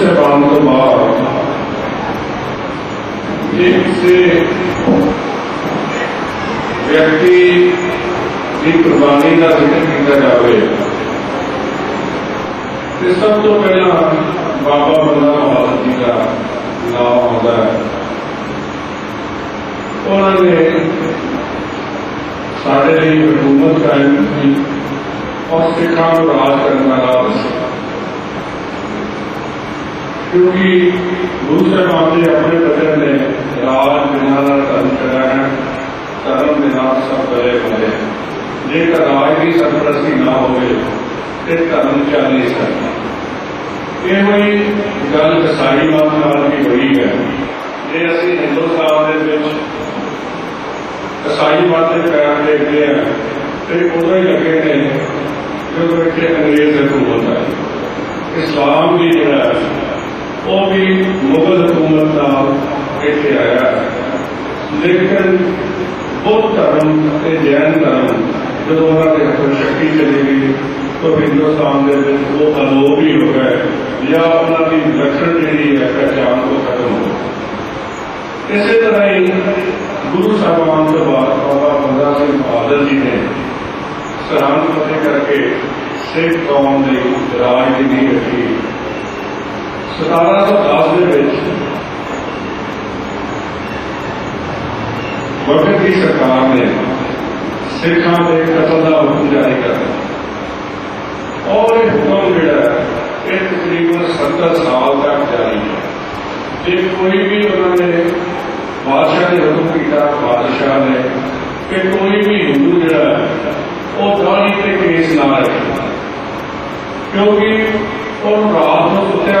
ਸਾਹਿਬਾਨ ਤੋਂ ਬਾਅਦ ਜੇ ਕਿਸੇ ਵਿਅਕਤੀ ਦੀ ਕੁਰਬਾਨੀ ਦਾ ਜ਼ਿਕਰ ਕੀਤਾ ਜਾਵੇ, ਤੇ ਸਭ ਤੋਂ ਪਹਿਲਾਂ ਬਾਬਾ ਬੰਦਾ ਬਹਾਦਰ ਜੀ ਦਾ ਨਾਮ ਆਉਂਦਾ ਹੈ। ਉਹਨਾਂ ਨੇ ਸਾਡੇ ਲਈ ਹਕੂਮਤ ਕਾਇਮ ਕੀਤੀ ਔਰ ਸਿੱਖਾਂ ਨੂੰ ਰਾਜ ਕਰਨ ਦਾ ਰਾਹ ਦੱਸਿਆ। کیونکہ دوسرے معاملے اپنے بدل میں راج مینار کرم مینار سب کرے ہوئے ہیں۔ جے راج کی سرپرستی نہ ہوئے تو کرم چل نہیں سکتا یہ ہوئی گل عیسائی مت نال بھی ہوئی ہے۔ جی اسی ہندوستان کے عیسائی مت کے پیار دیکھتے ہیں۔ تو ادو ہی لگے نے جو بیٹھے انگریز حکومت ہے۔ اسلام بھی جڑا ہے پیش آیا۔ لیکن بہت دھرم جین دھرم جب انہوں کے ہاتھوں شکی چلی گئی تو ہندوستان کے وہ الوب بھی ہو گئے یا انہوں کی لکھن جہی ہے پہچان کو ختم ہو۔ اسی طرح ہی گرو صاحبان کے بعد بابا بندہ سنگھ بہادر جی نے سرحد پتے کر کے سکھ قوم نے راج کی نہیں رکھی۔ ستارہ سو دس ਵਕਤ ਦੀ ਸਰਕਾਰ ਨੇ ਸਿੱਖਾਂ ਦੇ ਕਤਲ ਦਾ ਹੁਕਮ ਜਾਰੀ ਕਰ ਦਿੱਤਾ। ਔਰ ਇਹ ਹੁਕਮ ਜਿਹੜਾ ਹੈ, ਇਹ ਤਕਰੀਬਨ 70 ਸਾਲ ਤੱਕ ਜਾਰੀ ਹੈ। ਜੇ ਕੋਈ ਵੀ ਉਹਨਾਂ ਨੇ ਬਾਦਸ਼ਾਹ ਨੇ ਹੁਕਮ ਕੀਤਾ ਬਾਦਸ਼ਾਹ ਨੇ ਕਿ ਕੋਈ ਵੀ ਹਿੰਦੂ ਜਿਹੜਾ ਉਹ ਦਾੜੀ ਤੇ ਕੇਸ ਨਾ ਰੱਖੇ ਕਿਉਂਕਿ ਉਹ ਰਾਤ ਨੂੰ ਸੁੱਤਿਆ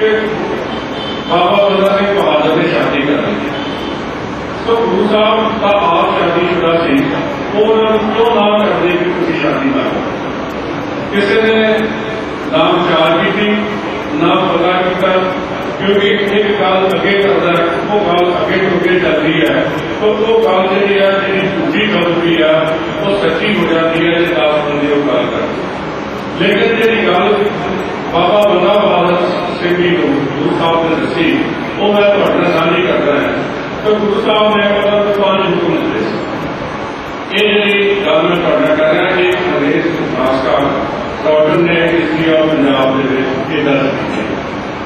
ਕਿ ਬਾਬਾ ਬੰਦਾ ਸਿੰਘ ਬਹਾਦਰ ਨੇ ਸ਼ਾਦੀ ਕਰਨੀ ਸੋ ਗੁਰੂ ਸਾਹਿਬ ਦਾ ਆਪ ਸ਼ਾਦੀ ਸ਼ੁਦਾ ਸੀ ਉਹਨਾਂ ਨੂੰ ਕਿਉਂ ਨਾ ਕਰਦੇ ਕਿ ਤੁਸੀਂ ਸ਼ਾਦੀ ਨਾ ਕਿਸੇ ਨੇ ਨਾ ਵਿਚਾਰ ਕੀਤੀ, ਨਾ ਪਤਾ ਕੀਤਾ, ਕਿਉਂਕਿ ਇੱਕ ਗੱਲ ਅੱਗੇ ਕਰਦਾ ਉਹ ਗੱਲ ਅੱਗੇ ਤੋਂ ਅੱਗੇ ਹੈ। ਤਾਂ ਉਹ ਗੱਲ ਜਿਹੜੀ ਆ ਜਿਹੜੀ ਝੂਠੀ ਗੱਲ ਵੀ ਆ ਉਹ ਸੱਚੀ ਹੋ ਜਾਂਦੀ ਹੈ, ਜੇ ਦਸ ਬੰਦੇ ਉਹ ਗੱਲ ਕਰਦੇ। ਲੇਕਿਨ ਜਿਹੜੀ ਗੱਲ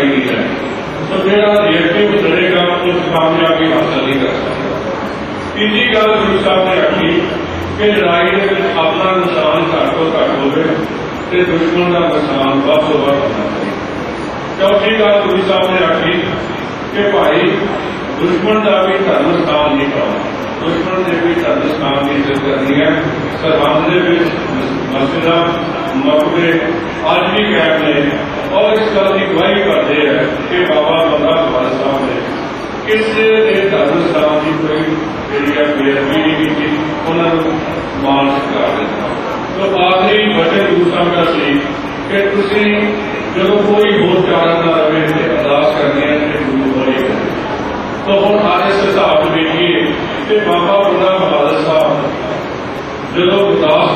رہی جائے تو میرا دیکھتے ہوئے چلے گا اس کامیابی حاصل نہیں کر سکتا تیسری گل گرو صاحب نے رکھی کہ لڑائی میں اپنا نقصان گھٹ تو گھٹ ہوگی تو دشمن کا نقصان بس تو بس ہونا چاہیے۔ چوتھی گل گرو صاحب نے رکھی کہ بھائی، دشمن کا بھی دھرم استعمال نہیں کرنا دشمن نے بھی دھرم نقصان نہیں کرنی ہے۔ سرحد مسجد ਸਰਹੰਦ ਅੱਜ ਵੀ ਕਾਇਮ ਨੇ, ਔਰ ਇਸ ਗੱਲ ਦੀ ਗਵਾਹੀ ਕਰਦੇ ਹੈ ਕਿ ਬਾਬਾ ਬੰਦਾ ਬਹਾਦਰ ਸਾਹਿਬ ਨੇ ਕਿਸੇ ਦੇ ਧਰਮ ਸਥਾਨ ਦੀ ਕੋਈ ਜਿਹੜੀ ਹੈ ਬੇਅਦਬੀ ਨਹੀਂ ਕੀਤੀ, ਉਹਨਾਂ ਨੂੰ ਮਾਨ ਸਤਿਕਾਰ ਦਿੱਤਾ। ਤੋ ਆਖਰੀ ਵਚਨ ਗੁਰੂ ਸਾਹਿਬ ਦਾ ਸੀ ਕਿ ਤੁਸੀਂ ਜਦੋਂ ਕੋਈ ਹੋਰ ਚਾਰਾ ਨਾ ਰਵੇ ਤੇ ਅਰਦਾਸ ਕਰਨੀ ਹੈ ਤੇ ਗੁਰੂ ਹੋਏ ਤੋ ਹੁਣ ਅੱਜ ਇਸ ਹਿਸਾਬ ਨੂੰ ਵੇਖੀਏ ਕਿ ਬਾਬਾ ਬੰਦਾ ਬਹਾਦਰ ਸਾਹਿਬ ਜਦੋਂ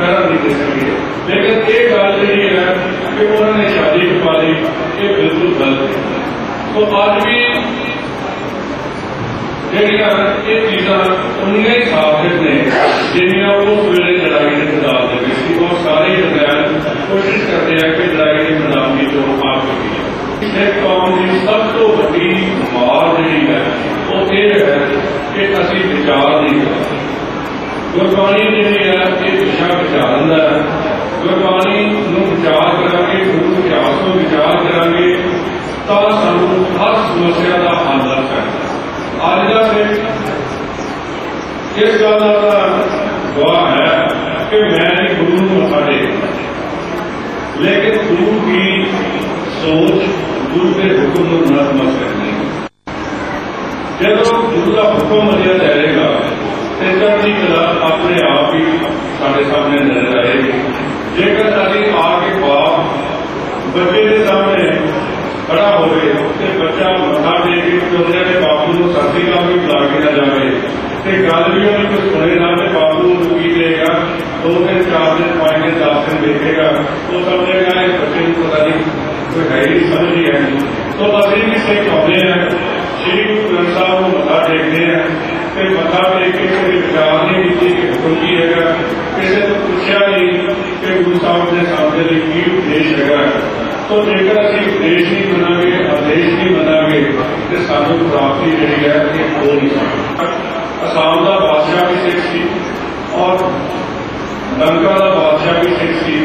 ਪੂਰੀ ਨਹੀਂ ਦੇ ਸਕੇ ਲੇਕਿਨ ਇਹ ਗੱਲ ਜਿਹੜੀ ਹੈ ਕਿ ਉਹਨਾਂ ਨੇ ਸ਼ਾਦੀ ਕਰਵਾ ਲਈ, ਇਹ ਬਿਲਕੁਲ ਗਲਤ ਹੈ। ਸੋ ਅੱਜ ਵੀ ਜਿਹੜੀਆਂ ਇਹ ਚੀਜ਼ਾਂ ਉਨੀਆਂ ਹੀ ਸਾਬਤ ਨੇ ਜਿਹੜੀਆਂ ਉਸ ਵੇਲੇ ਗੁਰਬਾਣੀ ਨੂੰ ਵਿਚਾਰ ਕਰਾਂਗੇ ਗੁਰੂ ਇਤਿਹਾਸ ਤੋਂ ਵਿਚਾਰ ਕਰਾਂਗੇ ਤਾਂ ਸਾਨੂੰ ਹਰ ਸਮੱਸਿਆ ਦਾ ਹੱਲ ਲੱਗ ਸਕਦਾ ਅੱਜ ਦਾ ਸਿੱਖ ਇਸ ਗੱਲ ਦਾ ਗਵਾਹ ਹੈ ਕਿ ਮੈਂ ਨਹੀਂ ਗੁਰੂ ਨੂੰ ਮੱਥਾ ਟੇਕਦਾ ਲੇਕਿਨ ਗੁਰੂ ਦੀ ਸੋਚ ਗੁਰੂ ਦੇ ਹੁਕਮ ਨੂੰ ਨਤਮਸ ਕਰਨੀ ਜਦੋਂ ਗੁਰੂ ਦਾ ਹੁਕਮ ਮੰਨਿਆ ਜਾਏਗਾ ਤੇ ਚੜ੍ਹਦੀ ਕਲਾ ਆਪਣੇ ਆਪ ਹੀ ਸਾਡੇ ਸਾਹਮਣੇ ਨਜ਼ਰ ਆਏਗੀ ਜੇਕਰ بچے کے سامنے کھڑا ہو گئے اسے بچہ بتا دے کہ چودھری کے باپو کو سردی کا بھی بلا کے نہ جائے کہ گل بھی ہمیں کچھ سنے نہ دے باپو کو لے گا دو دن چار دن پانچ دن دس دن دیکھے گا تو سمجھے گا اس بچے کو پتا نہیں کوئی ہے ہی سمجھ نہیں آئی تو بس یہ سے کہتے ہیں شری گرو گرنتھ صاحب کو متا ٹیکتے ہیں پھر متا ٹیک کے کبھی وچار نہیں کی حکم کی ہے کسی سے پوچھا نہیں کہ گرو صاحب نے ਤੋ ਜੇਕਰ ਅਸੀਂ ਉਪਦੇਸ਼ ਨਹੀਂ ਮੰਨਾਂਗੇ ਆਦੇਸ਼ ਨਹੀਂ ਮੰਨਾਂਗੇ, ਤੇ ਸਾਨੂੰ ਪ੍ਰਾਪਤੀ ਜਿਹੜੀ ਹੈ ਇਹ ਹੋ ਨਹੀਂ ਸਕਦੀ। ਅਸਾਮ ਦਾ ਬਾਦਸ਼ਾਹ ਵੀ ਸਿੱਖ ਸੀ ਔਰ ਲੰਕਾ ਦਾ ਬਾਦਸ਼ਾਹ ਵੀ ਸਿੱਖ ਸੀ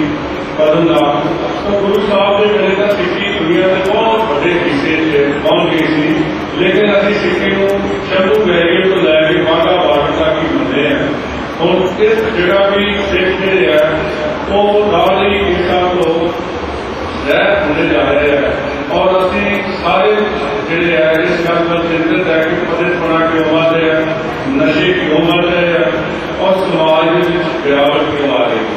ਪਦਮਨਾਥ ਤਾਂ ਗੁਰੂ ਸਾਹਿਬ ਦੇ ਵੇਲੇ ਤਾਂ ਸਿੱਖੀ ਦੁਨੀਆ ਦੇ ਬਹੁਤ ਵੱਡੇ ਹਿੱਸੇ 'ਚ ਪਹੁੰਚ ਗਈ ਸੀ, ਲੇਕਿਨ ਅਸੀਂ ਸਿੱਖੀ ਨੂੰ ਸ਼ੰਭੂ ਗਏ ਤੋਂ ਲੈ ਕੇ ਬਾਗਾ ਬਾਰਡਰ ਤੱਕ ਹੀ ਮੰਨਦੇ ਹਾਂ। ਹੁਣ ਇਸ ਜਿਹੜਾ ਵੀ ਸਿੱਖ ਜਿਹੜੇ ਉਹ ਨਾਲ ਹੀ ਇਨਸਾਂ ਤੋਂ ਰਹਿਤ ਹੁੰਦੇ ਜਾ ਰਹੇ ਆ ਔਰ ਅਸੀਂ ਸਾਰੇ ਜਿਹੜੇ ਆ, ਇਸ ਗੱਲ ਤੋਂ ਚਿੰਤਤ ਹੈ ਕਿ ਪਦਿਤ ਬਣਾ ਕਿਉਂ ਵੱਧ ਰਿਹਾ ਨਸ਼ੇ ਕਿਉਂ ਵੱਧ ਰਹੇ ਆ? ਔਰ ਸਮਾਜ ਦੇ ਵਿੱਚ ਗਿਰਾਵਟ ਕਿਉਂ ਆ ਰਹੀ ਹੈ